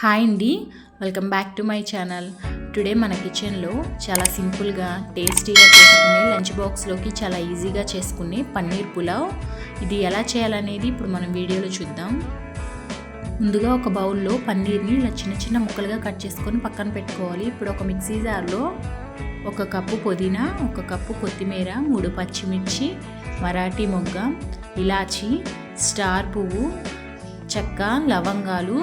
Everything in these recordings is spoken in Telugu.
హాయ్ అండి. Welcome back to my channel. Today మన కిచెన్లో చాలా సింపుల్గా టేస్టీగా చేసుకునే లంచ్ బాక్స్లోకి చాలా ఈజీగా చేసుకునే పన్నీర్ పులావ్. ఇది ఎలా చేయాలనేది ఇప్పుడు మనం వీడియోలో చూద్దాం. ముందుగా ఒక బౌల్లో పన్నీర్ని ఇలా చిన్న చిన్న ముక్కలుగా కట్ చేసుకొని పక్కన పెట్టుకోవాలి. ఇప్పుడు ఒక మిక్సీ జార్లో ఒక కప్పు పుదీనా ఒక కప్పు కొత్తిమీర మూడు పచ్చిమిర్చి మరాఠీ మొగ్గ ఇలాచి స్టార్ పువ్వు చెక్క లవంగాలు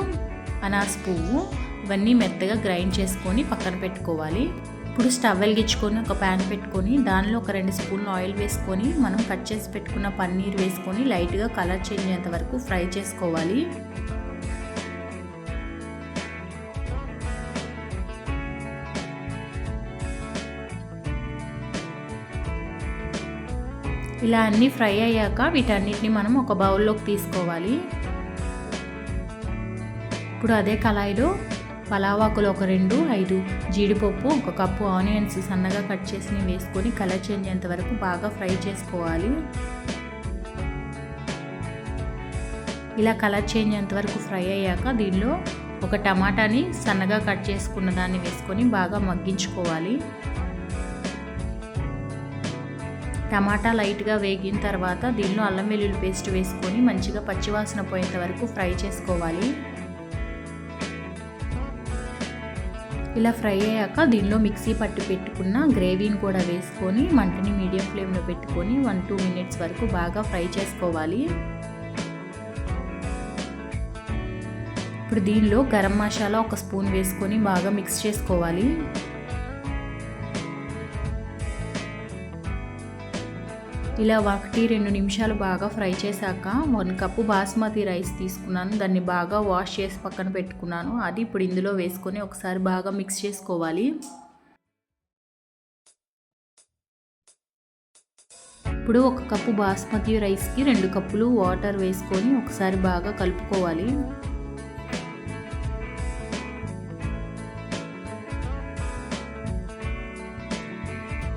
అనాస్ పువ్వు ఇవన్నీ మెత్తగా గ్రైండ్ చేసుకొని పక్కన పెట్టుకోవాలి. ఇప్పుడు స్టవ్ వెలిగించుకొని ఒక ప్యాన్ పెట్టుకొని దానిలో ఒక రెండు స్పూన్లు ఆయిల్ వేసుకొని మనం కట్ చేసి పెట్టుకున్న పన్నీర్ వేసుకొని లైట్గా కలర్ చేంజ్ అయ్యేంత వరకు ఫ్రై చేసుకోవాలి. ఇలా అన్నీ ఫ్రై అయ్యాక వీటన్నిటిని మనం ఒక బౌల్లోకి తీసుకోవాలి. ఇప్పుడు అదే కళాయిలో పలావాకులు ఒక రెండు ఐదు జీడిపప్పు ఒక కప్పు ఆనియన్స్ సన్నగా కట్ చేసి వేసుకొని కలర్ చేంజ్ అయ్యేంత వరకు బాగా ఫ్రై చేసుకోవాలి. ఇలా కలర్ చేంజ్ అయ్యేంత వరకు ఫ్రై అయ్యాక దీనిలో ఒక టమాటాని సన్నగా కట్ చేసుకున్న దాన్ని వేసుకొని బాగా మగ్గించుకోవాలి. టమాటా లైట్గా వేగిన తర్వాత దీనిలో అల్లం వెల్లుల్లి పేస్ట్ వేసుకొని మంచిగా పచ్చివాసన పోయేంత వరకు ఫ్రై చేసుకోవాలి. ఇలా ఫ్రై అయ్యాక దీనిలో మిక్సీ పట్టు పెట్టుకున్న గ్రేవీని కూడా వేసుకొని మంటని మీడియం ఫ్లేమ్లో పెట్టుకొని వన్ టూ మినిట్స్ వరకు బాగా ఫ్రై చేసుకోవాలి. ఇప్పుడు దీనిలో గరం మసాలా ఒక స్పూన్ వేసుకొని బాగా మిక్స్ చేసుకోవాలి. ఇలా ఒకటి రెండు నిమిషాలు బాగా ఫ్రై చేశాక వన్ కప్పు బాస్మతి రైస్ తీసుకున్నాను. దాన్ని బాగా వాష్ చేసి పక్కన పెట్టుకున్నాను. అది ఇప్పుడు ఇందులో వేసుకొని ఒకసారి బాగా మిక్స్ చేసుకోవాలి. ఇప్పుడు ఒక కప్పు బాస్మతి రైస్కి రెండు కప్పులు వాటర్ వేసుకొని ఒకసారి బాగా కలుపుకోవాలి.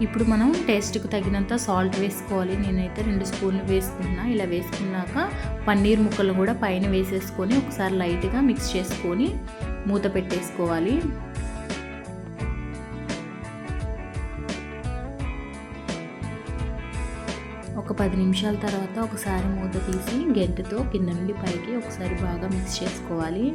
ఇప్పుడు మనం టేస్ట్కి తగినంత సాల్ట్ వేసుకోవాలి. నేనైతే రెండు స్పూన్లు వేసుకున్నా. ఇలా వేసుకున్నాక పన్నీర్ ముక్కలు కూడా పైన వేసేసుకొని ఒకసారి లైట్గా మిక్స్ చేసుకొని మూత పెట్టేసుకోవాలి. ఒక పది నిమిషాల తర్వాత ఒకసారి మూత తీసి గెంటతో కింద నుండి పైకి ఒకసారి బాగా మిక్స్ చేసుకోవాలి.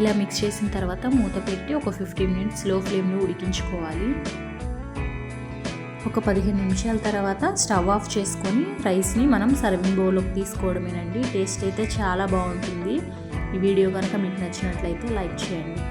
ఇలా మిక్స్ చేసిన తర్వాత మూత పెట్టి ఒక ఫిఫ్టీన్ మినిట్స్లో ఫ్లేమ్లో ఉడికించుకోవాలి. ఒక పదిహేను నిమిషాల తర్వాత స్టవ్ ఆఫ్ చేసుకొని రైస్ని మనం సర్వింగ్ బౌల్లోకి తీసుకోవడమేనండి. టేస్ట్ అయితే చాలా బాగుంటుంది. ఈ వీడియో కనుక మీకు నచ్చినట్లయితే లైక్ చేయండి.